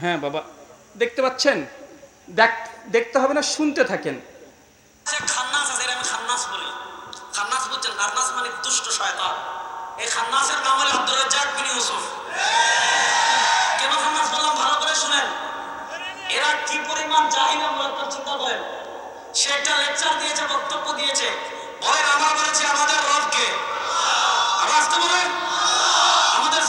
হ্যাঁ বাবা। দেখতে পাচ্ছেন? দেখ, দেখতে হবে না, শুনতে থাকেন। খান্নাস আছে আমি খান্নাস বলি। খান্নাস মানে এই খান্নাসের কেন খান্নাস বললাম? ভালো করে এরা কি পরিমাণ সে একটা লেকচার দিয়েছে, বক্তব্য দিয়েছে। আমাদের আবার আসতে বলেন? আমাদের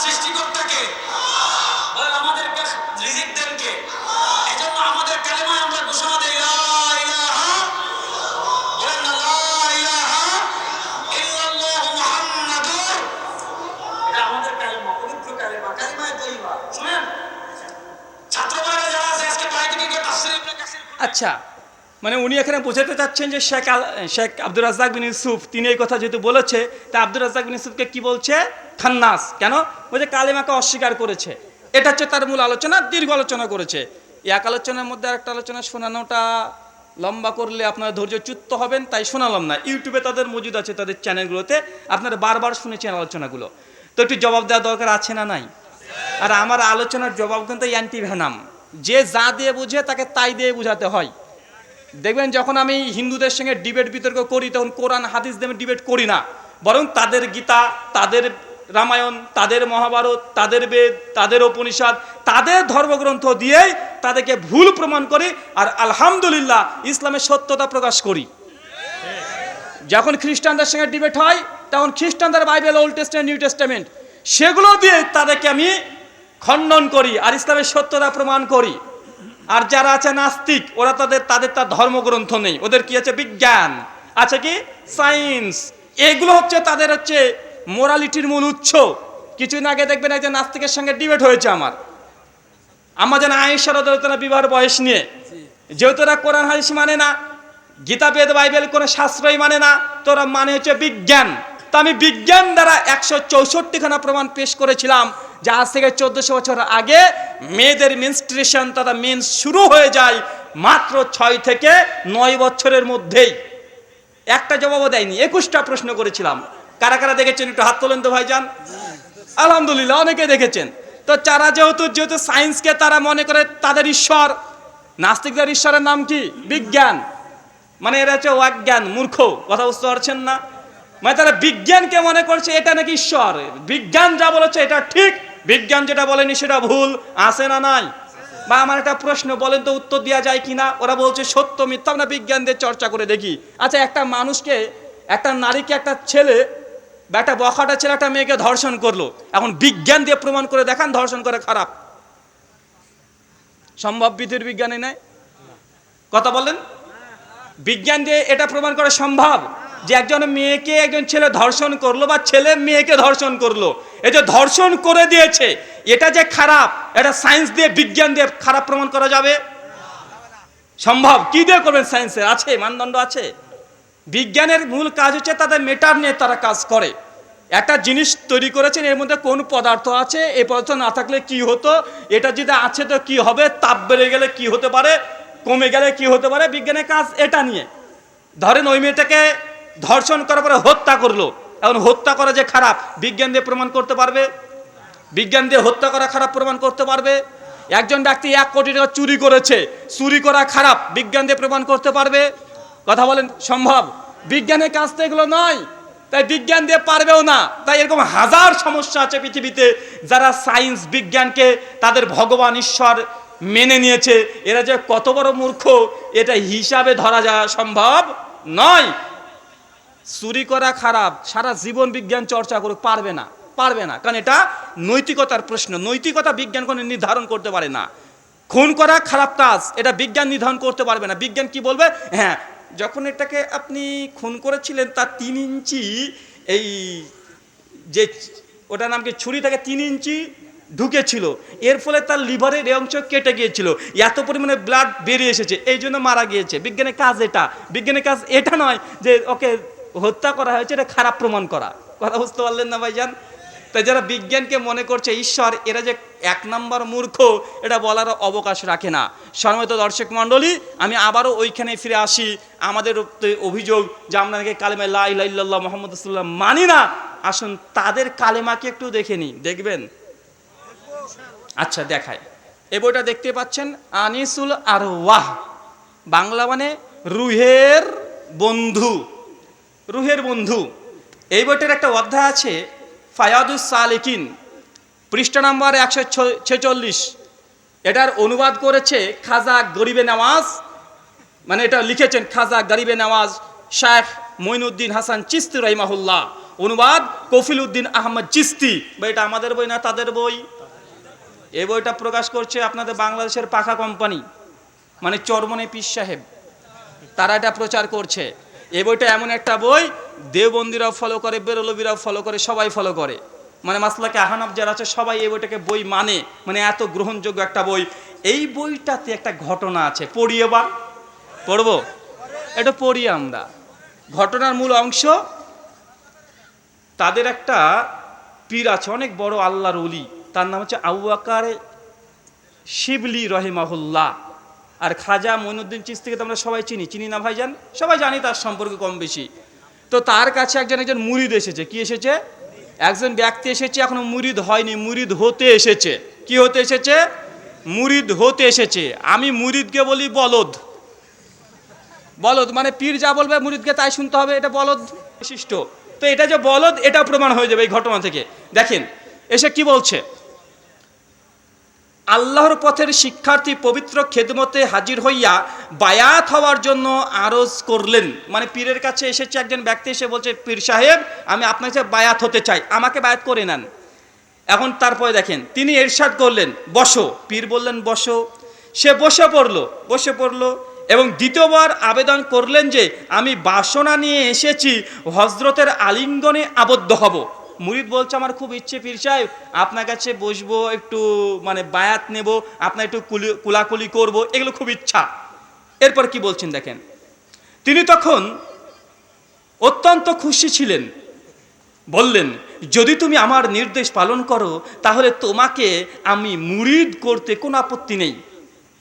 আচ্ছা মানে উনি এখানে বোঝাতে চাচ্ছেন যে শেখ আল, শেখ আব্দুর রাজ্জাক বিন ইউসুফ, তিনি এই কথা যেহেতু বলেছে, তা আব্দুর রাজ্জাক বিন ইউসুফকে কি বলছে? খান্নাস। কেন? বলছে, কালেমাকে অস্বীকার করেছে। এটা হচ্ছে তার মূল আলোচনা, দীর্ঘ আলোচনা করেছে। এক আলোচনার মধ্যে আরেকটা আলোচনা শোনানোটা লম্বা করলে আপনারা ধৈর্যচ্যুত হবেন, তাই শোনালাম না। ইউটিউবে তাদের মজুদ আছে, তাদের চ্যানেলগুলোতে। আপনারা বারবার শুনেছেন আলোচনাগুলো। তো একটু জবাব দেওয়া দরকার আছে না নাই? আর আমার আলোচনার জবাব কিন্তু অ্যান্টি ভ্যানাম যে যা দিয়ে বুঝে, তাকে তাই দিয়ে বুঝাতে হয়। দেখবেন যখন আমি হিন্দুদের সঙ্গে ডিবেট বিতর্ক করি, তখন কোরআন, হাদিস দিয়ে ডিবেট করি না। বরং তাদের গীতা, তাদের রামায়ণ, তাদের মহাভারত, তাদের বেদ, তাদের উপনিষদ, তাদের ধর্মগ্রন্থ দিয়েই তাদেরকে ভুল প্রমাণ করি আর আলহামদুলিল্লাহ ইসলামের সত্যতা প্রকাশ করি। যখন খ্রিস্টানদের সঙ্গে ডিবেট হয়, তখন খ্রিস্টানদের Bible old testament new testament সেগুলো দিয়ে তাদেরকে আমি খণ্ডন করি আর ইসলামের সত্যতা প্রমাণ করি। আর যারা আছে নাস্তিক, ওরা তাদের তাদের তার ধর্মগ্রন্থ নেই। ওদের কি আছে? বিজ্ঞান। আছে কি? সায়েন্স। এগুলো হচ্ছে তাদের হচ্ছে মোরালিটির মূল উৎস। কিছুদিন আগে দেখবেন একজন নাস্তিকের সঙ্গে ডিবেট হয়েছে আমার। আমার যেন আয়েশার অদালতনা বিবাহের বয়স নিয়ে। যেহেতু ওরা কোরআন, হাদিস মানে না, গীতা, বেদ, বাইবেল কোনো শাস্ত্রই মানে না তোরা মানে হচ্ছে বিজ্ঞান। তো আমি বিজ্ঞান দ্বারা একশো চৌষট্টিখানা প্রমাণ পেশ করেছিলাম যে আজ থেকে চোদ্দশো বছর আগে মেয়েদের মেনস্ট্রেশন তথা মেন্স শুরু হয়ে যায় মাত্র ছয় থেকে নয় বছরের মধ্যেই। একটা জবাবও দেয়নি, একুশটা প্রশ্ন করেছিলাম। কারা কারা দেখেছেন? একটু হাত তোলেন তো ভাইজান। আলহামদুলিল্লাহ, অনেকে দেখেছেন। তো যারা যেহেতু যেহেতু সায়েন্সকে তারা মনে করে তাদের ঈশ্বর, নাস্তিকদের ঈশ্বরের নাম কি? বিজ্ঞান। মানে এরা হচ্ছে অজ্ঞান, মূর্খ, কথা বুঝতে পারছেন না? মানে তারা বিজ্ঞানকে মনে করছে এটা নাকি ঈশ্বর। বিজ্ঞান যা বলেছে এটা ঠিক, বিজ্ঞান যেটা বলেনি সেটা ভুল, আছে না নাই? বা আমার একটা প্রশ্ন, বলেন তো উত্তর দেওয়া যায় কিনা? ওরা বলছে সত্য মিথ্যা, আমরা বিজ্ঞান দিয়ে চর্চা করে দেখি। আচ্ছা একটা মানুষকে, একটা নারীকে, একটা ছেলে বা একটা বখাটা ছেলে একটা মেয়েকে ধর্ষণ করল। এখন বিজ্ঞান দিয়ে প্রমাণ করে দেখান, ধর্ষণ করে খারাপ। সম্ভব বিধির বিজ্ঞানে নাই? কথা বলেন বিজ্ঞান দিয়ে এটা প্রমাণ করা সম্ভব যে একজন মেয়েকে একজন ছেলে ধর্ষণ করল বা ছেলে মেয়েকে ধর্ষণ করল। এই যে ধর্ষণ করে দিয়েছে, এটা যে খারাপ, এটা সায়েন্স দিয়ে, বিজ্ঞান দিয়ে খারাপ প্রমাণ করা যাবে? সম্ভব। কি দিয়ে করবেন সায়েন্সের? আছে, মানদণ্ড আছে? বিজ্ঞানের মূল কাজ হচ্ছে তাদের মেটার নিয়ে তারা কাজ করে। একটা জিনিস তৈরি করেছেন, এর মধ্যে কোন পদার্থ আছে এই পদার্থ না থাকলে কি হতো, এটা যদি আছে তো কি হবে, তাপ বেড়ে গেলে কি হতে পারে, কমে গেলে কি হতে পারে, বিজ্ঞানের কাজ এটা নিয়ে। ধরেন ওই মেয়েটাকে ধর্ষণ করার পরে হত্যা করল, এখন হত্যা করা যে খারাপ, বিজ্ঞান দিয়ে প্রমাণ করতে পারবে? বিজ্ঞান দিয়ে হত্যা করা খারাপ প্রমাণ করতে পারবে? একজন ব্যক্তি এক কোটি টাকা চুরি করেছে, চুরি করা খারাপ, বিজ্ঞান দিয়ে প্রমাণ করতে পারবে? কথা বলেন, সম্ভব? বিজ্ঞানের কাজ তো এগুলো নয়, তাই বিজ্ঞান দিয়ে পারবেও না। তাই এরকম হাজার সমস্যা আছে পৃথিবীতে, যারা সায়েন্স, বিজ্ঞানকে তাদের ভগবান, ঈশ্বর মেনে নিয়েছে। এরা যে কত বড় মূর্খ, এটা হিসাবে ধরা যাওয়া সম্ভব নয়। চুরি করা খারাপ, সারা জীবন বিজ্ঞান চর্চা করুক, পারবে না পারবে না। কারণ এটা নৈতিকতার প্রশ্ন, নৈতিকতা বিজ্ঞান কোনো নির্ধারণ করতে পারে না। খুন করা খারাপ কাজ, এটা বিজ্ঞান নির্ধারণ করতে পারবে না। বিজ্ঞান কি বলবে? হ্যাঁ যখন এটাকে আপনি খুন করেছিলেন তার তিন ইঞ্চি, এই যে ওটার নাম কি, ছুরি থেকে তিন ইঞ্চি ঢুকেছিল। এর ফলে তার লিভারের এই অংশ কেটে গিয়েছিল। এত পরিমাণে ব্লাড বেরিয়ে এসেছে, এই জন্য মারা গিয়েছে। বিজ্ঞানের কাজ এটা। বিজ্ঞানের কাজ এটা নয় যে ওকে হত্যা করা হয়েছে, এটা খারাপ প্রমাণ করা। কথা বুঝতে পারলেন না ভাইজান? তাই যারা বিজ্ঞানকে মনে করছে, ঈশ্বর, এরা যে এক নম্বর মূর্খ, এটা বলার অবকাশ রাখে না। সম্মানিত দর্শক মণ্ডলী, আমি আবারও ওইখানে ফিরে আসি। আমাদের অভিযোগ যে নাকি কালেমা লা ইলাহা ইল্লাল্লাহ মোহাম্মদ রাসূলুল্লাহ মানি না। আসুন, তাদের কালেমাকে একটু দেখে নিই। দেখবেন? আচ্ছা দেখায় এই বইটা দেখতে পাচ্ছেন, আনিসুল আর ওয়াহ বাংলা মানে রুহের বন্ধু। রুহের বন্ধু। এই বইটার একটা অধ্যায় আছে ফায়াদুস সালেকিন, পৃষ্ঠা নাম্বার একশো ছেচল্লিশ। এটার অনুবাদ করেছে খাজা গরিবে নওয়াজ মানে এটা লিখেছেন খাজা গরিবে নওয়াজ শেখ মঈনুদ্দিন হাসান চিস্তি রহিমাহুল্লাহ। অনুবাদ কফিল উদ্দিন আহমদ চিস্তি। বা এটা আমাদের বই না তাদের বই? এই বইটা প্রকাশ করছে আপনাদের বাংলাদেশের পাখা কোম্পানি মানে চরমনে পীর সাহেব। তারা এটা প্রচার করছে। এই বইটা এমন একটা বই, দেওবন্দিরাও ফলো করে বেরলবিরাও ফলো করে, সবাই ফলো করে। মানে মাসলাকে আহানব যারা আছে, সবাই এই বইটাকে বই মানে। মানে এত গ্রহণযোগ্য একটা বই। এই বইটাতে একটা ঘটনা আছে, পড়ি এবার। পড়ব? এটা পড়ি আমরা। ঘটনার মূল অংশ, তাদের একটা পীর আছে, অনেক বড় আল্লাহর অলি তার নাম হচ্ছে আউয়াকার শিবলি রহেমাহুল্লাহ। আর খাজা মইনুদ্দিন চিস্তিকে তো আমরা সবাই চিনি। চিনি না ভাইজান? সবাই জানি তার সম্পর্কে কম বেশি। তো তার কাছে একজন একজন মুরিদ এসেছে। কি এসেছে? একজন ব্যক্তি এসেছে, এখনও মুরিদ হয়নি, মুরিদ হতে এসেছে। কি হতে এসেছে? মুরিদ হতে এসেছে। আমি মুরিদকে বলি বলদ। বলদ মানে পীর যা বলবে মুরিদকে তাই শুনতে হবে, এটা বলদ বিশিষ্ট। তো এটা যে বলদ, এটা প্রমাণ হয়ে যাবে এই ঘটনা থেকে। দেখেন, এসে কি বলছে? আল্লাহর পথের শিক্ষার্থী পবিত্র খেদমতে হাজির হইয়া বায়াত হওয়ার জন্য আরজ করলেন। মানে পীরের কাছে এসেছে একজন ব্যক্তি এসে বলছে, পীর সাহেব, আমি আপনার কাছে বায়াত হতে চাই, আমাকে বায়াত করে নেন। এখন তারপরে দেখেন, তিনি এরশাদ করলেন, বসো। পীর বললেন, বসো। সে বসে পড়ল বসে পড়ল এবং দ্বিতীয়বার আবেদন করলেন যে, আমি বাসনা নিয়ে এসেছি হজরতের আলিঙ্গনে আবদ্ধ হব। মুরিদ বলছে, আমার খুব ইচ্ছে পীর সাহেব, আপনার কাছে বসবো, একটু মানে বায়াত নেব, আপনার একটু কুলি, কুলাকুলি করব, এগুলো খুব ইচ্ছা। এরপর কি বলছেন দেখেন, তিনি তখন অত্যন্ত খুশি ছিলেন। বললেন, যদি তুমি আমার নির্দেশ পালন করো, তাহলে তোমাকে আমি মুরিদ করতে কোনো আপত্তি নেই।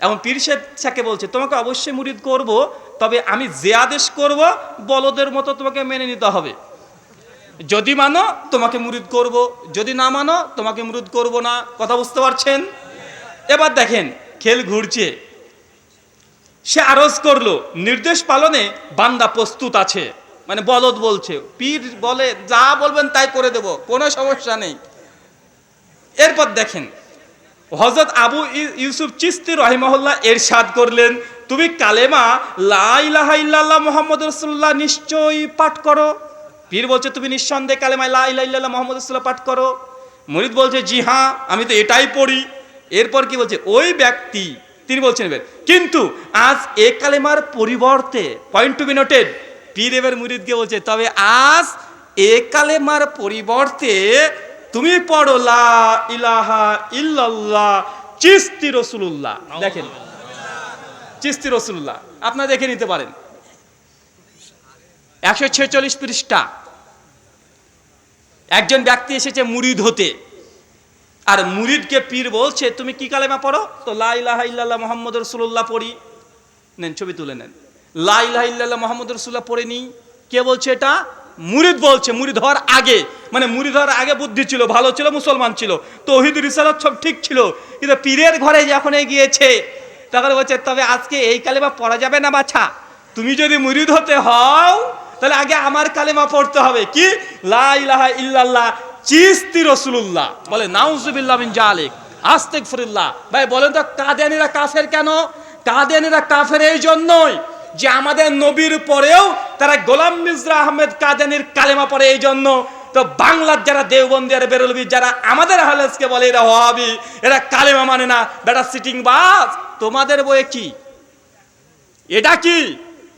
এবং পীর সাকে বলছে, তোমাকে অবশ্যই মুরিদ করব, তবে আমি যে আদেশ করব, বলদের মতো তোমাকে মেনে নিতে হবে। যদি মানো, তোমাকে মুরিদ করব। যদি না মানো, তোমাকে মুরিদ করব না। কথা বুঝতে পারছেন? এবার দেখেন, খেল ঘুরছে। সে আরজ করল, নির্দেশ পালনে বান্দা প্রস্তুত আছে। মানে বলদ বলছে, পীর বলে, যা বলবেন তাই করে দেব, কোনো সমস্যা নেই। এরপর দেখেন হজরত আবু ইউসুফ চিস্তি রহিমহল্লা এরশাদ করলেন, তুমি কালেমা লা ইলাহা ইল্লাল্লাহ মোহাম্মদ রসুল্লাহ নিশ্চয়ই পাঠ করো। পীর বলছে, তুমি নিঃসন্দেহে কালেমা লা ইলাহা ইল্লাল্লাহ মোহাম্মদ রসুল্লাহ পাঠ করো। মরিদ বলছে, জি হ্যাঁ আমি তো এটাই পড়ি। এরপর কি বলছে, ওই ব্যক্তি, তিনি বলছেন এবার, কিন্তু আজ এ কালেমার পরিবর্তে পয়েন্ট টু বি নোটেড পীর এবার মুরিদকে বলছে, তবে আজ এ কালেমার পরিবর্তে তুমি পড়ো লা ইলাহা ইল্লাল্লাহ চিস্তি রসুল্লাহ দেখেন, চিস্তি রসুল্লাহ আপনারা দেখে নিতে পারেন। একশো ছেচল্লিশ পৃষ্ঠা। একজন ব্যক্তি এসেছে মুরিদ হতে। আর মুরিদকে পীর বলছে, তুমি কি কালেমা পড়ো? তো লা ইলাহা ইল্লাল্লাহ মোহাম্মদ রসুল্লাহ পড়ি। নেন, ছবি তুলে নেন। লা ইলাহা ইল্লাল্লাহ মোহাম্মদ রসুল্লাহ পড়ে নি। কে বলছে এটা? মুরিদ বলছে, মুরিদ হওয়ার আগে। মানে মুরিদ হওয়ার আগে বুদ্ধি ছিল, ভালো ছিল, মুসলমান ছিল। তৌহিদ রিসালাত সব ঠিক ছিল। কিন্তু পীরের ঘরে যখন গিয়েছে, তখন বলছে, তবে আজকে এই কালেমা পড়া যাবে না বাছা? তুমি যদি মুরিদ হতে হও তাহলে আগে আমার কালেমা পড়তে হবে। কি? লা ইলাহা ইল্লাল্লাহ, চিস্তি রসুল্লাহ বলে, নাউজুবিল্লাহ মিন জালিক। আস্তেক ফিরুল্লাহ ভাই, বলেন তো, কাদিয়ানিরা কাফের কেন? কাদিয়ানিরা কাফের এই জন্যই যে আমাদের নবীর পরেও তারা গোলাম মিজরা আহমেদ কাদিয়ানির কালেমা পড়ে এই জন্য। তো বাংলার যারা দেওবন্দি আর বেরলবি, যারা আমাদের হালেসকে বলে, এরা হওয়াবি এরা কালেমা মানে না। বেটা সিটিং বাস। তোমাদের বইয়ে কি? এটা কি?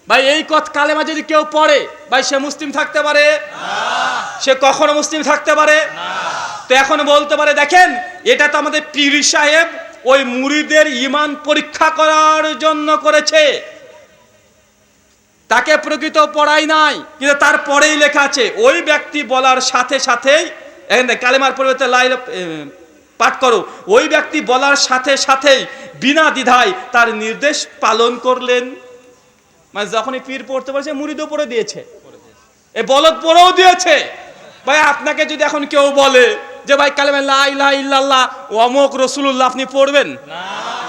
ভাই, এই কথ কালেমা যদি কেউ পড়ে, ভাই, সে মুসলিম থাকতে পারে? সে কখনো মুসলিম থাকতে পারে? তো এখন বলতে পারে, দেখেন, এটা তো আমাদের পীর সাহেব ওই মুরিদের ইমান পরীক্ষা করার জন্য করেছে। তাকে প্রকৃত পড়াই নাই, কিন্তু তারপরেই লেখা আছে, ওই ব্যক্তি বলার সাথে সাথেই, এখানে কালেমার পরিবর্তে লাইল পাঠ করো, ওই ব্যক্তি বলার সাথে সাথেই বিনা দ্বিধায় তার নির্দেশ পালন করলেন। মানে যখনই পীর পড়তে পারছে মুরিদও পড়ে দিয়েছে। এ বলদ পড়েও দিয়েছে। ভাই আপনাকে যদি এখন কেউ বলে যে ভাই কালেমা লা ইলাহা ইল্লাল্লাহ অমুক রসুলুল্লাহ আপনি পড়বেন?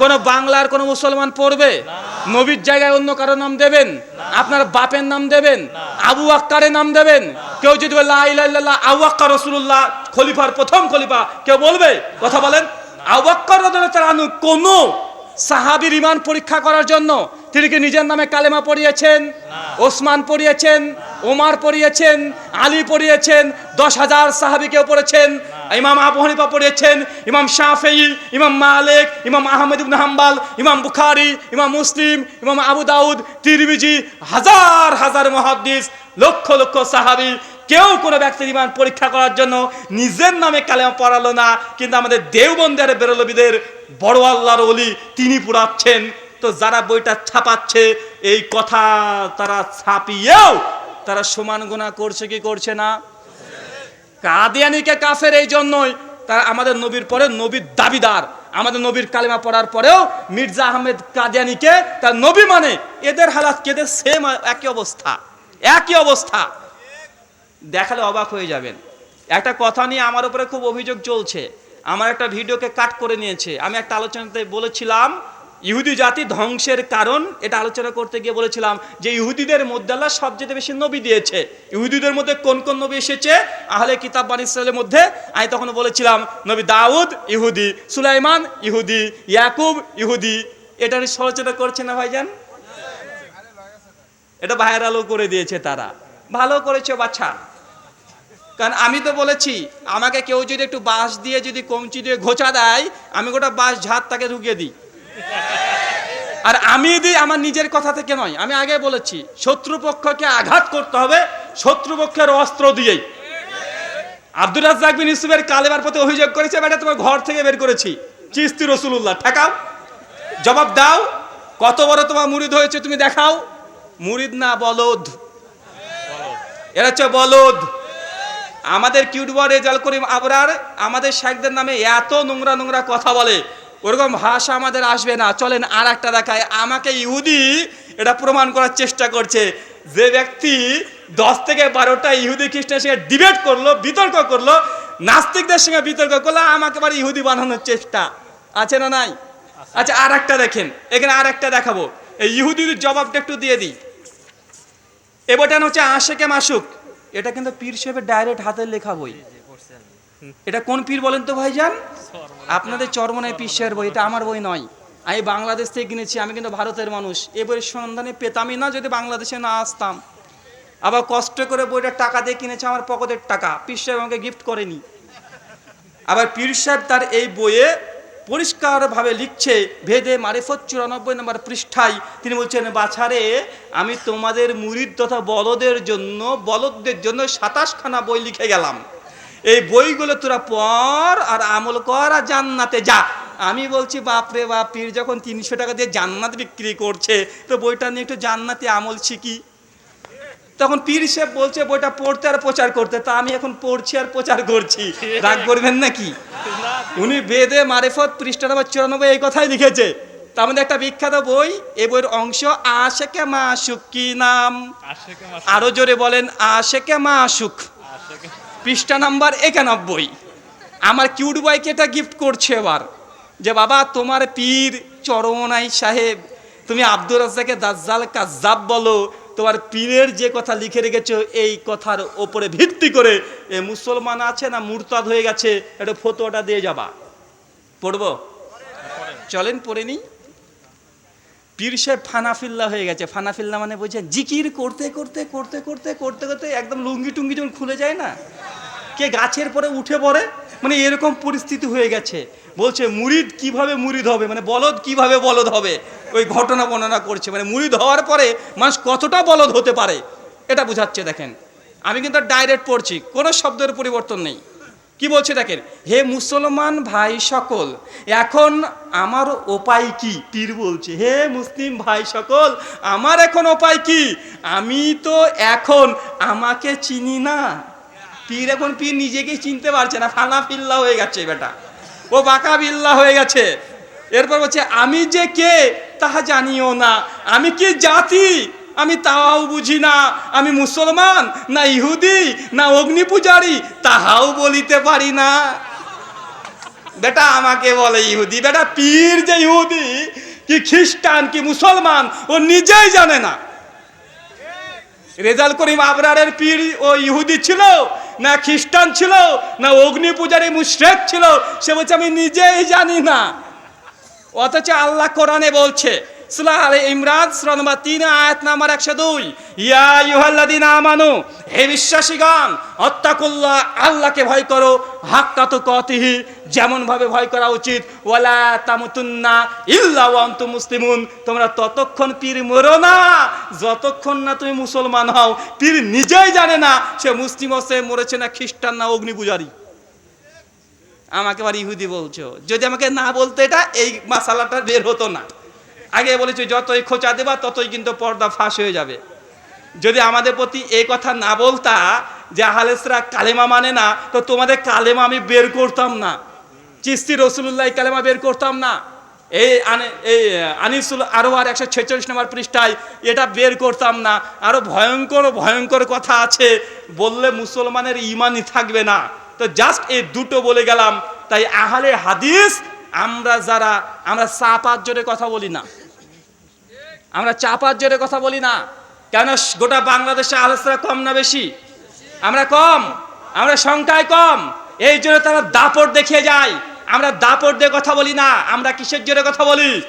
কোন বাংলার কোন মুসলমান পড়বে? নবীর জায়গায় অন্য কারও নাম দেবেন? আপনার বাপের নাম দেবেন? আবু আক্কারের নাম দেবেন? কেউ যদি বলে লা ইলাহা ইল্লাল্লাহ আবু আক্কার রসুলুল্লাহ খলিফার প্রথম খলিফা কেউ বলবে? কথা বলেন। আবু আক্কার আনহু কোন সাহাবীর ইমান পরীক্ষা করার জন্য তিনি কি নিজের নামে কালেমা পড়িয়েছেন? ওসমান পড়িয়েছেন ওমার পড়িয়েছেন আলী পড়িয়েছেন দশ হাজার সাহাবি কেউ পড়েছেন? ইমাম আবু হানিফা পড়িয়েছেন ইমাম শাফেই ইমাম মালিক ইমাম আহমেদ ইবনে হাম্বাল ইমাম বুখারি ইমাম মুসলিম ইমাম আবু দাউদ তিরমিজি হাজার হাজার মহাদ্দিস লক্ষ লক্ষ সাহাবি কেউ কোনো ব্যক্তির ইমান পরীক্ষা করার জন্য নিজের নামে কালেমা পড়ালো না, কিন্তু আমাদের দেওবন্দের বেরলবিদের বড় আল্লাহর অলি তিনি পুরাচ্ছেন। তো যারা বইটা ছাপাচ্ছে, এই কথা তারা ছাপিয়েও তারা সমান গুণা করছে কি করছে না? কাদিয়ানিকে কাফের এই জন্যই তারা আমাদের নবীর পরে নবীর দাবিদার। আমাদের নবীর কালেমা পড়ার পরেও মির্জা আহমেদ কাদিয়ানিকে তার নবী মানে। এদের হালাত কেদের সেম একই অবস্থা একই অবস্থা। দেখালে অবাক হয়ে যাবেন। একটা কথা নিয়ে আমার উপরে খুব অভিযোগ চলছে। আমার একটা ভিডিওকে কাট করে নিয়েছে। আমি একটা আলোচনাতে বলেছিলাম, ইহুদি জাতি ধ্বংসের কারণ। এটা আলোচনা করতে গিয়ে বলেছিলাম যে, ইহুদিদের মধ্যে আল্লাহ সবচেয়ে বেশি নবী দিয়েছে। ইহুদিদের মধ্যে কোন কোন নবী এসেছে? আহলে কিতাব বান ইসরায়েলের মধ্যে আমি তখন বলেছিলাম, নবী দাউদ ইহুদি, সুলাইমান ইহুদি, ইয়াকুব ইহুদি। এটা সচেতন করছে না ভাইজান? এটা ভাইরালও করে দিয়েছে তারা। ভালো করেছে বাচ্চা। কারণ আমি তো বলেছি, আমাকে কেউ যদি একটু বাঁশ দিয়ে যদি কমচি দিয়ে ঘোচা দেয়, আমি গোটা বাঁশ ঝাড় তাকে ঢুকিয়ে দিই। আর আমি দিই আমার নিজের কথা থেকে নয়, আমি আগে বলেছি, শত্রুপক্ষকে আঘাত করতে হবে, শত্রুপক্ষের অস্ত্র দিয়েই। আব্দুল রাজ্জাক বিন ইউসুফের কালেবার প্রতি অভিযোগ করেছে, বেটা, তোমার ঘর থেকে বের করেছি। চিস্তি রসুল্লাহ ঠেকাও। জবাব দাও, কত বড় তোমার মুরিদ হয়েছে তুমি দেখাও। মুরিদ না, বলদ। এরা হচ্ছে বলদ। আমাদের কিউটবর রেজাল করিম আবরার, আমাদের শেখদের নামে এত নোংরা নোংরা কথা বলে, ওরকম ভাষা আমাদের আসবে না। চলেন আর একটা দেখায় আমাকে ইহুদি এটা প্রমাণ করার চেষ্টা করছে। যে ব্যক্তি দশ থেকে বারোটা ইহুদি খ্রিস্টানের সঙ্গে ডিবেট করল, বিতর্ক করল, নাস্তিকদের সঙ্গে বিতর্ক করল, আমাকে আবার ইহুদি বানানোর চেষ্টা। আছে না নাই? আচ্ছা আর একটা দেখেন। এখানে আর একটা দেখাবো। এই ইহুদির জবাবটা একটু দিয়ে দিই। এ বইটা হচ্ছে আশেকে মাসুক এটা কিন্তু পীর সাহেবের ডাইরেক্ট হাতের লেখা বই। এটা কোন পীর বলেন তো ভাইজান? আপনাদের চরমনায় পীর সাহেবের বই, এটা আমার বই নয়। আমি বাংলাদেশ থেকে কিনেছি, আমি কিন্তু ভারতের মানুষ। এ বইয়ের সন্ধানে পেতামই না যদি বাংলাদেশে না আসতাম। আবার কষ্ট করে বইটা টাকা দিয়ে কিনেছে, আমার পকেটের টাকা। পীর সাহেব আমাকে গিফট করেনি। আবার পীর সাহেব তার এই বইয়ে পরিষ্কারভাবে লিখছে, ভেদে মারিফত চুরানব্বই নম্বর পৃষ্ঠায় তিনি বলছেন, বাছারে, আমি তোমাদের মুরিদ তথা বলদের জন্য, বলদদের জন্য সাতাশখানা বই লিখে গেলাম। এই বইগুলো তোরা পড় আর আমল কর আর জান্নাতে যা। আমি বলছি, বাপরে বাপ, পীর যখন তিনশো টাকা দিয়ে জান্নাত বিক্রি করছে, তো বইটা নিয়ে একটু জান্নাতে আমল শিখি। তখন পীর সাহেব বলছে বইটা পড়তে আর প্রচার করতে। তা আমি এখন পড়ছি আর প্রচার করছি। রাগ করবেন নাকি? উনি বেদে মারেফত পৃষ্ঠা নম্বর চুরানব্বই এই কথাই লিখেছে। তার মধ্যে একটা বিখ্যাত বই এ বইয়ের অংশ আশেকে মাসুক কি নাম? আরও জোরে বলেন আশেকে মাসুক। পৃষ্ঠা নাম্বার একানব্বই। আমার কিউট বয়কে এটা গিফট করছে এবার। যে বাবা তোমার পীর চরমনাই সাহেব তুমি আব্দুর রাজ্জাকে দাজ্জাল কাজ্জাব বলো তোমার পীরের যে কথা লিখে রেখেছো, এই কথার ওপরে ভিত্তি করে এ মুসলমান আছে না মুরতাদ হয়ে গেছে, একটা ফতোয়াটা দিয়ে যাবা। পড়ব? চলেন, পড়ে নিই। পীর সাহেব ফানাফিল্লা হয়ে গেছে। ফানাফিল্লা মানে বলছে জিকির করতে করতে করতে করতে করতে করতে একদম লুঙ্গি টুঙ্গি যখন খুলে যায় না, কে গাছের পরে উঠে পড়ে মানে এরকম পরিস্থিতি হয়ে গেছে। বলছে, মুরিদ কীভাবে মুরিদ হবে? মানে বলদ কীভাবে বলদ হবে? ওই ঘটনা বর্ণনা করছে। মানে মুরিদ হওয়ার পরে মানুষ কতটা বলদ হতে পারে এটা বুঝাচ্ছে, দেখেন। আমি কিন্তু ডাইরেক্ট পড়ছি, কোনো শব্দের পরিবর্তন নেই। কি বলছে, দেখেন? হে মুসলমান ভাই সকল, এখন আমার উপায় কি? পীর বলছে, হে মুসলিম ভাই সকল, আমার এখন উপায় কি? আমি তো এখন আমাকে চিনি না। পীর এখন পীর নিজেকে চিনতে পারছে না ফানা ফিল্লা হয়ে গেছে বেটা। ও বাঁকা বিল্লা হয়ে গেছে। এরপর বলছে, আমি যে কে? তাহা জানিও না। আমি কি জাতি? আমি তাহাও বুঝি না। আমি মুসলমান, না ইহুদি, না অগ্নি পূজারি তাহাও বলিতে পারি না। বেটা আমাকে বলে ইহুদি, বেটা পীর যে ইহুদি, কি খ্রিস্টান, কি মুসলমান, ও নিজেই জানে না। রেজাল করিম আবরারের পীর ও ইহুদি ছিল, না খ্রিস্টান ছিল, না অগ্নি পূজারী মুশরেক ছিল, সে বলছে, আমি নিজেই জানি না। অথচ আল্লাহ কোরআনে বলছে সুলাহ আলে তিন, আয়াত নাম্বার একশো দুই। ইয়া হে আল্লাহকে ভয় করো, হাক্কা তো কতিহি যেমন ভাবে ভয় করা উচিত, ওয়ালা মুসলিমুন। তোমরা ততক্ষণ পীর মরো না, যতক্ষণ না তুমি মুসলমান হও। পীর নিজেই জানে না, সে মুসলিম হচ্ছে মরেছে না খ্রিস্টান না অগ্নি পূজারী আমাকে আবার ইহুদি বলছো। যদি আমাকে না বলতে এটা, এই মাসালাটা বের হতো না। আগে বলেছি যতই খোঁচা দেবা, ততই কিন্তু পর্দা ফাঁস হয়ে যাবে। যদি আমাদের প্রতি এই কথা না বলতা যে আহলেসরা কালেমা মানে না, তো তোমাদের কালেমা আমি বের করতাম না। চিস্তি রসুল্লাহ কালেমা বের করতাম না। এই এই, আনিসুল আরও আর একশো ছেচল্লিশ নম্বর পৃষ্ঠায় এটা বের করতাম না। আরও ভয়ঙ্কর ভয়ঙ্কর কথা আছে। বললে মুসলমানের ইমানই থাকবে না। তো জাস্ট এই দুটো বলে গেলাম। তাই আহলে হাদিস, আমরা যারা, আমরা চাপার জোরে কথা বলি না। আমরা চাপার জোরে কথা বলি না। কেন গোটা বাংলাদেশে আলোচনা কম না বেশি? আমরা কম। আমরা সংখ্যায় কম। এই জন্য তারা দাপট দেখিয়ে যায়। আমরা দাপট দিয়ে কথা বলি না। আমরা কিসের জোরে কথা বলি?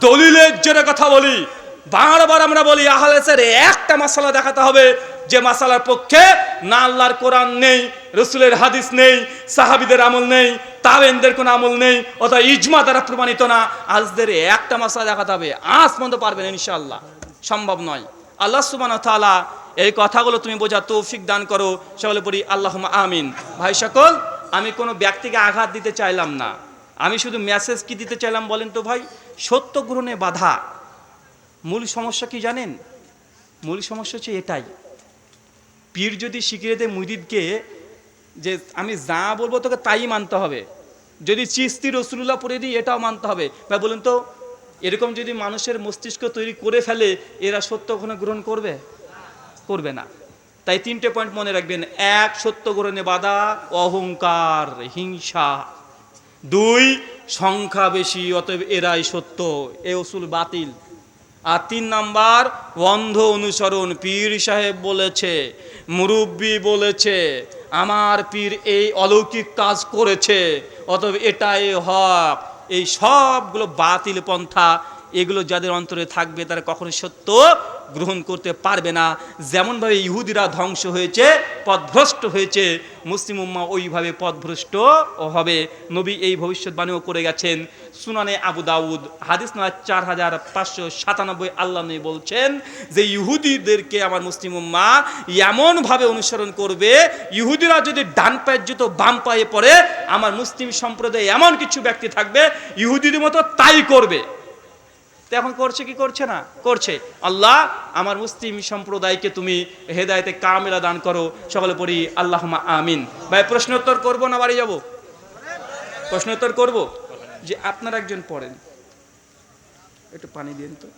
দলিলের জোরে কথা বলি। বারবার আমরা বলি আহলেসের একটা মশলা দেখাতে হবে যে মাসালার পক্ষে না আল্লাহর কোরআন নেই, রসুলের হাদিস নেই, সাহাবিদের আমল নেই তাবেনদের কোনো আমল নেই, অথবা ইজমা দ্বারা প্রমাণিত না। আজদের একটা মশলা দেখাতে হবে আজ পর্যন্ত পারবেন ইনশাআল্লাহ। সম্ভব নয়। আল্লাহ সুবান তালা এই কথাগুলো তুমি বোঝা তৌফিক দান করো সকলে পড়ি আল্লাহ আমিন। ভাই সকল, আমি কোনো ব্যক্তিকে আঘাত দিতে চাইলাম না। আমি শুধু মেসেজ কি দিতে চাইলাম বলেন তো ভাই? সত্য গ্রহণে বাধা। মূল সমস্যা কি জানেন? মূল সমস্যা হচ্ছে এটাই। পীর যদি শিখিয়ে দেয় মুরিদকে যে আমি যা বলব তোকে তাই মানতে হবে। যদি চিস্তি রসুল্লাহ পড়ে দিই, এটাও মানতে হবে। ভাই বলুন তো, এরকম যদি মানুষের মস্তিষ্ক তৈরি করে ফেলে, এরা সত্য ওখানে গ্রহণ করবে? করবে না। তাই তিনটে পয়েন্ট মনে রাখবেন। এক, সত্য গ্রহণে বাধা, অহংকার, হিংসা। দুই, সংখ্যা বেশি, অতএব এরাই সত্য। এ ওসুল বাতিল। আর তিন নাম্বার, অন্ধ অনুসরণ। পীর সাহেব বলেছে, মুরব্বী বলেছে, আমার পীর এই অলৌকিক কাজ করেছে, অতএব এটাই হক। এই সবগুলো বাতিল পন্থা, এগুলো যাদের অন্তরে থাকবে তারা কখনো সত্য গ্রহণ করতে পারবে না। যেমনভাবে ইহুদিরা ধ্বংস হয়েছে, পথভ্রষ্ট হয়েছে, মুসলিম উম্মা ওইভাবে পথভ্রষ্ট হবে। নবী এই ভবিষ্যৎবাণীও করে গেছেন সুনানে আবু দাউদ। হাদিস নয় চার হাজার পাঁচশো সাতানব্বই আল্লাহ নবী বলছেন যে, ইহুদিদেরকে আমার মুসলিম উম্মা এমনভাবে অনুসরণ করবে, ইহুদিরা যদি ডান পায়ের জুতো বাম পায়ে পড়ে আমার মুসলিম সম্প্রদায়ে এমন কিছু ব্যক্তি থাকবে, ইহুদিদের মতো তাই করবে। এখন করছে কি করছে না? করছে। আল্লাহ, আমার মুসলিম সম্প্রদায়কে তুমি হেদায়তে কামেলা দান করো। সকলে পড়ি আল্লাহ আমিন। ভাই, প্রশ্নোত্তর করব না বাড়ি যাব? প্রশ্নোত্তর করব? যে আপনার একজন পড়েন। একটু পানি দিন তো।